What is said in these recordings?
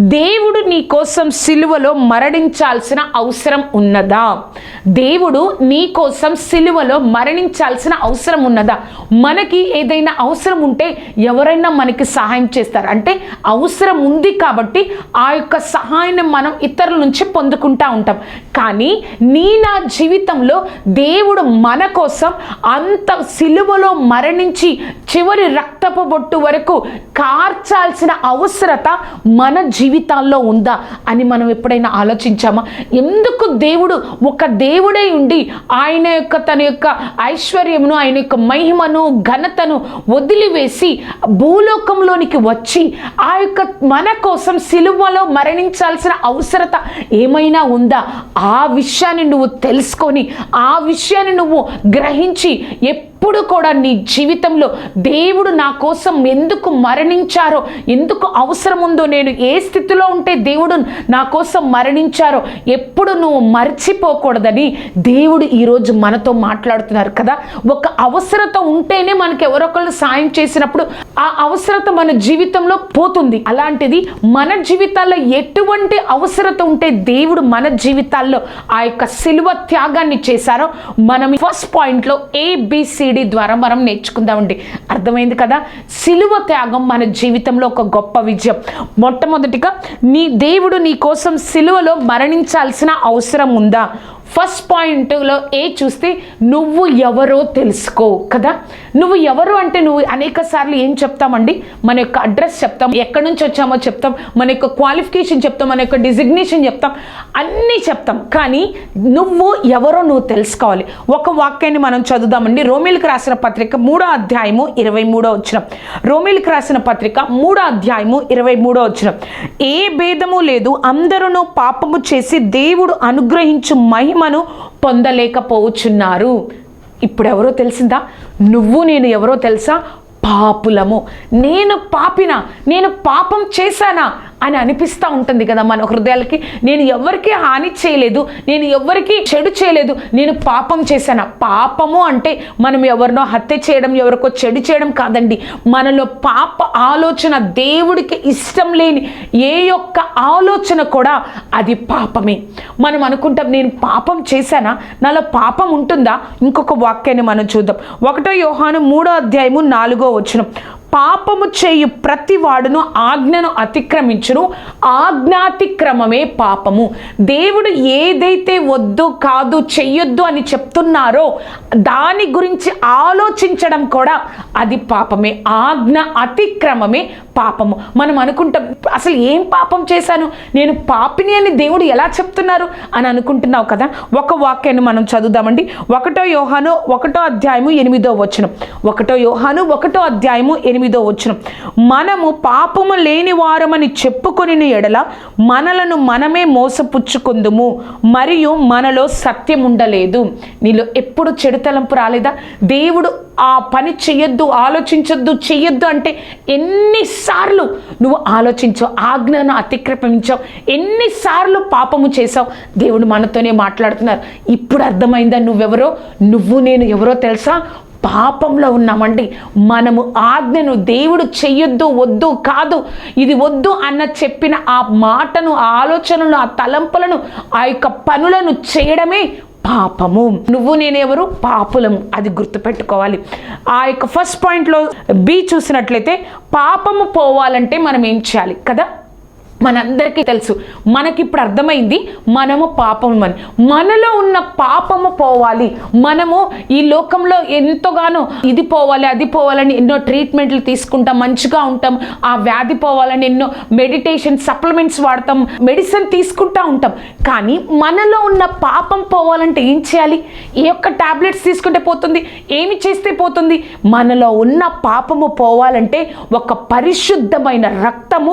దేవుడు నీ కోసం సిలువలో మరణించాల్సిన అవసరం ఉన్నదా? దేవుడు నీ కోసం సిలువలో మరణించాల్సిన అవసరం ఉన్నదా? మనకి ఏదైనా అవసరం ఉంటే ఎవరైనా మనకి సహాయం చేస్తారు. అంటే అవసరం ఉంది కాబట్టి ఆ యొక్క సహాయాన్ని మనం ఇతరుల నుంచి పొందుకుంటా ఉంటాం. కానీ నీ నా జీవితంలో దేవుడు మన కోసం అంత సిలువలో మరణించి చివరి రక్తపు బొట్టు వరకు కార్చాల్సిన అవసరత మన జీవితాల్లో ఉందా అని మనం ఎప్పుడైనా ఆలోచించామా? ఎందుకు దేవుడు ఒక దేవుడై ఉండి ఆయన యొక్క తన యొక్క ఐశ్వర్యమును ఆయన యొక్క మహిమను ఘనతను వదిలివేసి భూలోకంలోనికి వచ్చి ఆ యొక్క మన కోసం సిలువలో మరణించాల్సిన అవసరత ఏమైనా ఉందా? ఆ విషయాన్ని నువ్వు తెలుసుకొని ఆ విషయాన్ని నువ్వు గ్రహించి ఎప్పుడు కూడా నీ జీవితంలో దేవుడు నా కోసం ఎందుకు మరణించారో ఎందుకు అవసరం ఉందో నేను ఏ స్థితిలో ఉంటే దేవుడు నా కోసం మరణించారో ఎప్పుడు నువ్వు మర్చిపోకూడదని దేవుడు ఈరోజు మనతో మాట్లాడుతున్నారు కదా. ఒక అవసరత ఉంటేనే మనకి ఎవరొకళ్ళు సాయం చేసినప్పుడు ఆ అవసరత మన జీవితంలో పోతుంది. అలాంటిది మన జీవితాల్లో ఎటువంటి అవసరత ఉంటే దేవుడు మన జీవితాల్లో ఆ యొక్క సిలువ త్యాగాన్ని చేశారో మనం ఫస్ట్ పాయింట్లో ఏబిసిడి ద్వారా మనం నేర్చుకుందామండి. అర్థమైంది కదా? సిలువ త్యాగం మన జీవితంలో ఒక గొప్ప విజయం. మొట్టమొదటిగా నీ దేవుడు నీ కోసం సిలువలో మరణించాల్సిన అవసరం ఉందా? ఫస్ట్ పాయింట్లో ఏ చూస్తే నువ్వు ఎవరో తెలుసుకో కదా? నువ్వు ఎవరు అంటే నువ్వు అనేక సార్లు ఏం చెప్తామండి? మన యొక్క అడ్రస్ చెప్తాం ఎక్కడి నుంచి వచ్చామో చెప్తాం మన యొక్క క్వాలిఫికేషన్ చెప్తాం మన యొక్క డిజిగ్నేషన్ చెప్తాం అన్నీ చెప్తాం. కానీ నువ్వు ఎవరో నువ్వు తెలుసుకోవాలి. ఒక వాక్యాన్ని మనం చదువుదామండి. రోమిల్కి రాసిన పత్రిక మూడో అధ్యాయము ఇరవై మూడో వచ్చిన రోమిల్కి రాసిన పత్రిక మూడో అధ్యాయము ఇరవై మూడో వచ్చిన ఏ భేదము లేదు. అందరూ పాపము చేసి దేవుడు అనుగ్రహించు మహిమ మహిమను పొందలేకపోవచ్చున్నారు ఇప్పుడు ఎవరో తెలిసిందా? నువ్వు నేను ఎవరో తెలుసా? పాపులము. నేను పాపిన నేను పాపం చేశానా? అని అనిపిస్తూ ఉంటుంది కదా మన హృదయాలకి. నేను ఎవరికి హాని చేయలేదు నేను ఎవరికి చెడు చేయలేదు నేను పాపం చేశానా? పాపము అంటే మనం ఎవరినో హత్య చేయడం ఎవరికో చెడు చేయడం కాదండి. మనలో పాప ఆలోచన దేవుడికి ఇష్టం లేని ఏ యొక్క ఆలోచన కూడా అది పాపమే. మనం అనుకుంటాం నేను పాపం చేశానా? నాలో పాపం ఉంటుందా? ఇంకొక వాక్యాన్ని మనం చూద్దాం. ఒకటో యోహాను మూడో అధ్యాయము నాలుగో వచనం. పాపము చేయు ప్రతి వాడును ఆజ్ఞను అతిక్రమించును. ఆజ్ఞాతిక్రమమే పాపము. దేవుడు ఏదైతే వద్దు కాదు చెయ్యొద్దు అని చెప్తున్నారో దాని గురించి ఆలోచించడం కూడా అది పాపమే. ఆజ్ఞ అతిక్రమమే పాపము. మనం అనుకుంటాం అసలు ఏం పాపం చేశాను? నేను పాపిని అని దేవుడు ఎలా చెప్తున్నారు అని అనుకుంటున్నావు కదా? ఒక వాక్యాన్ని మనం చదువుదామండి. ఒకటో యోహాను ఒకటో అధ్యాయము ఎనిమిదో వచనం. ఒకటో యోహాను ఒకటో అధ్యాయము ఎనిమిది వచనం మనము పాపము లేని వారమని చెప్పుకొని ఎడల మనలను మనమే మోసపుచ్చుకుందుము. మరియు మనలో సత్యం ఉండలేదు. నీలో ఎప్పుడు చెడుతలంపు రాలేదా? దేవుడు ఆ పని చెయ్యొద్దు ఆలోచించొద్దు చెయ్యొద్దు అంటే ఎన్నిసార్లు నువ్వు ఆలోచించావు ఆజ్ఞను అతిక్రమించావు ఎన్నిసార్లు పాపము చేసావు దేవుడు మనతోనే మాట్లాడుతున్నారు. ఇప్పుడు అర్థమైందా నువ్వెవరో? నువ్వు నేను ఎవరో తెలుసా? పాపంలో ఉన్నామండి. మనము ఆజ్ఞను దేవుడు చెయ్యొద్దు వద్దు కాదు. ఇది వద్దు అన్న చెప్పిన ఆ మాటను ఆ ఆలోచనలు ఆ తలంపులను ఆ యొక్క పనులను చేయడమే పాపము. నువ్వు నేనెవరు? పాపులము అది గుర్తుపెట్టుకోవాలి. ఆ యొక్క ఫస్ట్ పాయింట్లో బి చూసినట్లయితే పాపము పోవాలంటే మనం ఏం చేయాలి కదా? మనందరికీ తెలుసు. మనకిప్పుడు అర్థమైంది మనము పాపం అని. మనలో ఉన్న పాపము పోవాలి. మనము ఈ లోకంలో ఎంతగానో ఇది పోవాలి అది పోవాలని ఎన్నో ట్రీట్మెంట్లు తీసుకుంటాం మంచిగా ఉంటాం. ఆ వ్యాధి పోవాలని ఎన్నో మెడిటేషన్ సప్లిమెంట్స్ వాడతాం మెడిసిన్ తీసుకుంటా ఉంటాం. కానీ మనలో ఉన్న పాపం పోవాలంటే ఏం చేయాలి? ఏ ఒక్క టాబ్లెట్స్ తీసుకుంటే పోతుంది ఏమి చేస్తే పోతుంది? మనలో ఉన్న పాపము పోవాలంటే ఒక పరిశుద్ధమైన రక్తము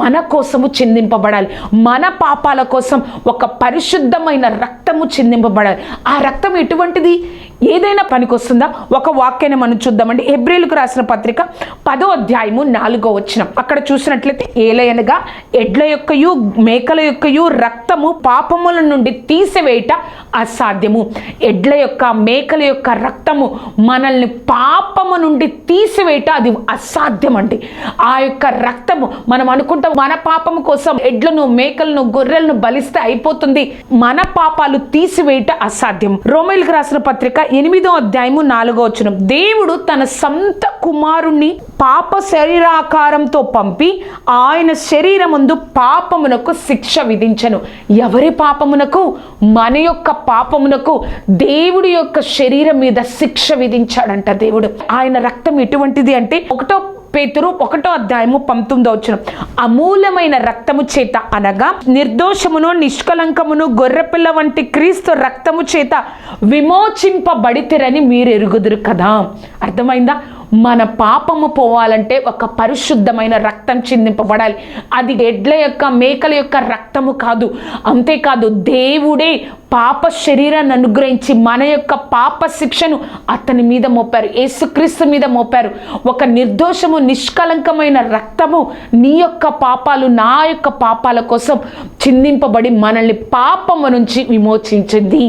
మన కోసము చిందింపబడాలి. మన పాపాల కోసం ఒక పరిశుద్ధమైన రక్తము చిందింపబడాలి. ఆ రక్తం ఎటువంటిది? ఏదైనా పనికొస్తుందా? ఒక వాక్యాన్ని మనం చూద్దామండి. ఎబ్రిల్కు రాసిన పత్రిక పదో అధ్యాయము నాలుగో వచ్చిన అక్కడ చూసినట్లయితే ఏలయనగా ఎడ్ల యొక్కయు మేకల యొక్కయు రక్తము పాపముల నుండి తీసివేయట అసాధ్యము. ఎడ్ల యొక్క మేకల యొక్క రక్తము మనల్ని పాపము నుండి తీసివేయట అది అసాధ్యం అండి ఆ యొక్క రక్తము మనం అనుకుంటాం మన పాపము కోసం ఎడ్లను మేకలను గొర్రెలను బలిస్తే అయిపోతుంది. మన పాపాలు తీసివేయట అసాధ్యం. రోమిల్కి రాసిన పత్రిక ఎనిమిదో అధ్యాయము నాలుగో వచ్చిన దేవుడు తన సొంత కుమారుణ్ణి పాప శరీరాకారంతో పంపి ఆయన శరీరముందు పాపమునకు శిక్ష విధించను. ఎవరి పాపమునకు? మన యొక్క పాపమునకు. దేవుడి యొక్క శరీరం మీద శిక్ష విధించాడంట దేవుడు. ఆయన రక్తం ఎటువంటిది అంటే ఒకటో పేతురు ఒకటో అధ్యాయము పంతొమ్మిదో వచ్చిన అమూల్యమైన రక్తము చేత అనగా నిర్దోషమును నిష్కలంకమును గొర్రెపిల్ల వంటి క్రీస్తు రక్తము చేత విమోచింపబడితిరని మీరు ఎరుగుదురు కదా. అర్థమైందా? మన పాపము పోవాలంటే ఒక పరిశుద్ధమైన రక్తం చిందింపబడాలి. అది ఎడ్ల యొక్క మేకల యొక్క రక్తము కాదు. అంతేకాదు దేవుడే పాప శరీరాన్ని అనుగ్రహించి మన యొక్క పాప శిక్షను అతని మీద మోపారు. యేసుక్రీస్తు మీద మోపారు. ఒక నిర్దోషము నిష్కలంకమైన రక్తము నీ యొక్క పాపాలు నా యొక్క పాపాల కోసం చిందింపబడి మనల్ని పాపము నుంచి విమోచించింది.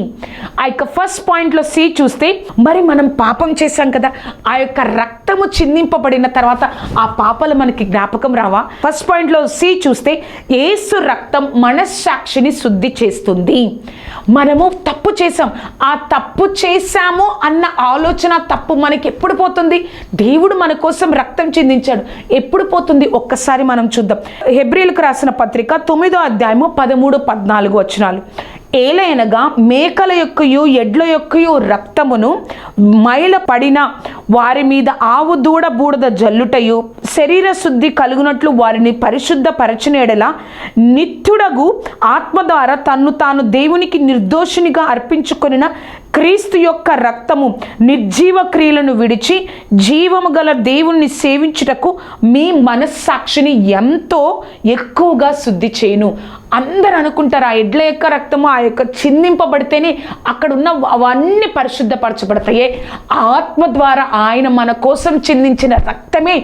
ఆ యొక్క ఫస్ట్ పాయింట్లో సి చూస్తే మరి మనం పాపం చేశాం కదా ఆ యొక్క రక్తము చిందింపబడిన తర్వాత ఆ పాపాలు మనకి జ్ఞాపకం రావా? ఫస్ట్ పాయింట్లో సి చూస్తే ఏసు రక్తం మనస్సాక్షిని శుద్ధి చేస్తుంది. మనము తప్పు చేసాం ఆ తప్పు చేశాము అన్న ఆలోచన తప్పు మనకి ఎప్పుడు పోతుంది? దేవుడు మన కోసం రక్తం చిందించాడు. ఎప్పుడు పోతుంది? ఒక్కసారి మనం చూద్దాం. హెబ్రిల్కు రాసిన పత్రిక తొమ్మిదో అధ్యాయము పదమూడు పద్నాలుగు వచనాలు. ఏలైనగా మేకల యొక్కయు ఎడ్ల యొక్కయు రక్తమును మైల పడిన వారి మీద ఆవు దూడ బూడద జల్లుటయు శరీర శుద్ధి కలుగునట్లు వారిని పరిశుద్ధ పరచనేడల నిత్యుడగు ఆత్మ ద్వారా తన్ను తాను దేవునికి నిర్దోషినిగా అర్పించుకొనిన క్రీస్తు యొక్క రక్తము నిర్జీవ క్రియలను విడిచి జీవము గల దేవుణ్ణి సేవించుటకు మీ మనస్సాక్షిని ఎంతో ఎక్కువగా శుద్ధి చేయను. అందరు అనుకుంటారు ఆ ఎడ్ల యొక్క రక్తము ఆ యొక్క చిందింపబడితేనే అక్కడ ఉన్న అవన్నీ పరిశుద్ధపరచబడతాయి. ఆత్మ ద్వారా ఆయన మన కోసం చిందించిన రక్తమే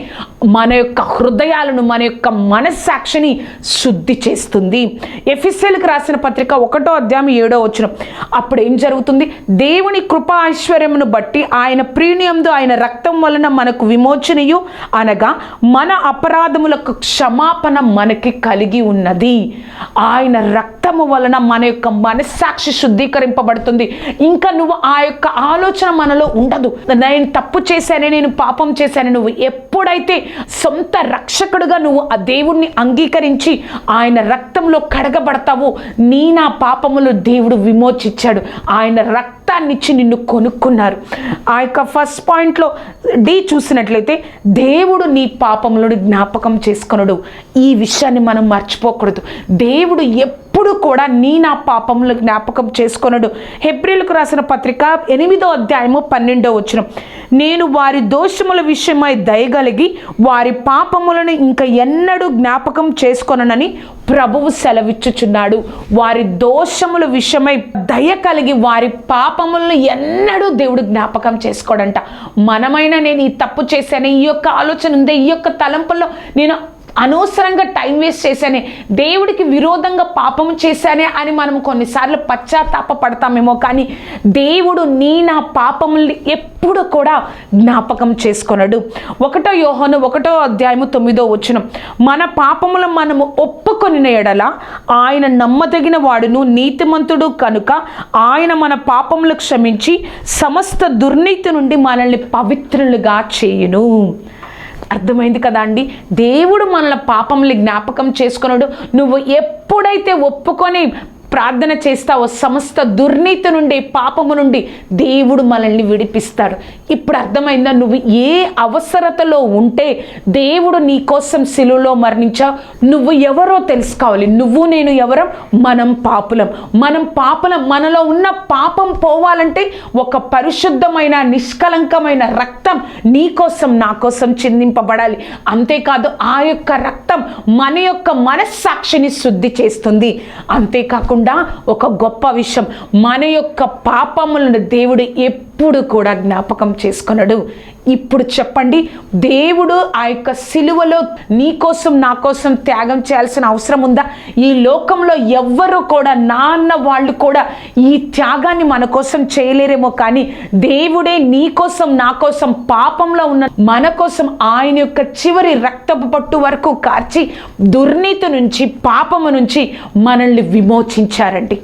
మన యొక్క హృదయాలను మన యొక్క మనస్సాక్షిని శుద్ధి చేస్తుంది. ఎఫిసెల్కి రాసిన పత్రిక ఒకటో అధ్యాయం ఏడో వచ్చిన అప్పుడు ఏం జరుగుతుంది? దేవుని కృపా ఐశ్వర్యమును బట్టి ఆయన ప్రీమియంతో ఆయన రక్తం వలన మనకు విమోచనయు అనగా మన అపరాధములకు క్షమాపణ మనకి కలిగి ఉన్నది. ఆయన రక్తము వలన మన యొక్క మనస్సాక్షి శుద్ధీకరింపబడుతుంది. ఇంకా నువ్వు ఆ యొక్క ఆలోచన మనలో ఉండదు. నేను తప్పు చేశానే నేను పాపం చేశాను నువ్వు ఎప్పుడైతే సొంత రక్షకుడుగా నువ్వు ఆ దేవుణ్ణి అంగీకరించి ఆయన రక్తంలో కడగబడతావో నీ నా పాపములు దేవుడు విమోచించాడు. ఆయన రక్త ఇచ్చి నిన్ను కొనుక్కున్నారు. ఆ యొక్క ఫస్ట్ పాయింట్లో డి చూసినట్లయితే దేవుడు నీ పాపములను జ్ఞాపకం చేసుకొనడు. ఈ విషయాన్ని మనం మర్చిపోకూడదు. దేవుడు ఎప్పుడు కూడా నీ నా పాపములు జ్ఞాపకం చేసుకొనడు. హెబ్రిల్కు రాసిన పత్రిక ఎనిమిదో అధ్యాయము పన్నెండో వచ్చిన నేను వారి దోషముల విషయమై దయగలిగి వారి పాపములను ఇంకా ఎన్నడూ జ్ఞాపకం చేసుకొనని ప్రభువు సెలవిచ్చుచున్నాడు. వారి దోషముల విషయమై దయ కలిగి వారి పాపములను ఎన్నడూ దేవుడు జ్ఞాపకం చేసుకోడంట. మనమైనా నేను ఈ తప్పు చేశాను ఈ యొక్క ఆలోచన ఉందే ఈ యొక్క తలంపుల్లో నేను అనవసరంగా టైం వేస్ట్ చేశానే దేవుడికి విరోధంగా పాపము చేశానే అని మనం కొన్నిసార్లు పశ్చాత్తాప పడతామేమో కానీ దేవుడు నీ నా పాపముల్ని ఎప్పుడు కూడా జ్ఞాపకం చేసుకొనడు. ఒకటో యోహను ఒకటో అధ్యాయము తొమ్మిదో వచ్చిన మన పాపములు మనము ఒప్పుకొనిన ఎడల ఆయన నమ్మదగిన వాడును నీతిమంతుడు కనుక ఆయన మన పాపములు క్షమించి సమస్త దుర్నీతి నుండి మనల్ని పవిత్రులుగా చేయును. అర్థమైంది కదా అండి? దేవుడు మనల పాపంని జ్ఞాపకం చేసుకున్నాడు. నువ్వు ఎప్పుడైతే ఒప్పుకొని ప్రార్థన చేస్తావో సమస్త దుర్నీతి నుండి పాపము నుండి దేవుడు మనల్ని విడిపిస్తాడు. ఇప్పుడు అర్థమైందా? నువ్వు ఏ అవసరతలో ఉంటే దేవుడు నీ కోసం సిలువలో మరణించావు నువ్వు ఎవరో తెలుసుకోవాలి. నువ్వు నేను ఎవరం? మనం పాపులం. మనం పాపులం. మనలో ఉన్న పాపం పోవాలంటే ఒక పరిశుద్ధమైన నిష్కలంకమైన రక్తం నీ కోసం నా కోసం చిందింపబడాలి. అంతేకాదు ఆ యొక్క రక్తం మన యొక్క మనస్సాక్షిని శుద్ధి చేస్తుంది. అంతేకాకుండా ఒక గొప్ప విషయం. మన యొక్క పాపములను దేవుడు ఎప్పుడు ఎప్పుడు కూడా జ్ఞాపకం చేసుకున్నాడు ఇప్పుడు చెప్పండి దేవుడు ఆ యొక్క సిలువలో నీ కోసం నా కోసం త్యాగం చేయాల్సిన అవసరం ఉందా? ఈ లోకంలో ఎవ్వరు కూడా నాన్న వాళ్ళు కూడా ఈ త్యాగాన్ని మన కోసం చేయలేరేమో కానీ దేవుడే నీ కోసం నా కోసం పాపంలో ఉన్న మన కోసం ఆయన యొక్క చివరి రక్తపు పట్టు వరకు కార్చి దుర్నీతి నుంచి పాపము నుంచి మనల్ని విమోచించారండి.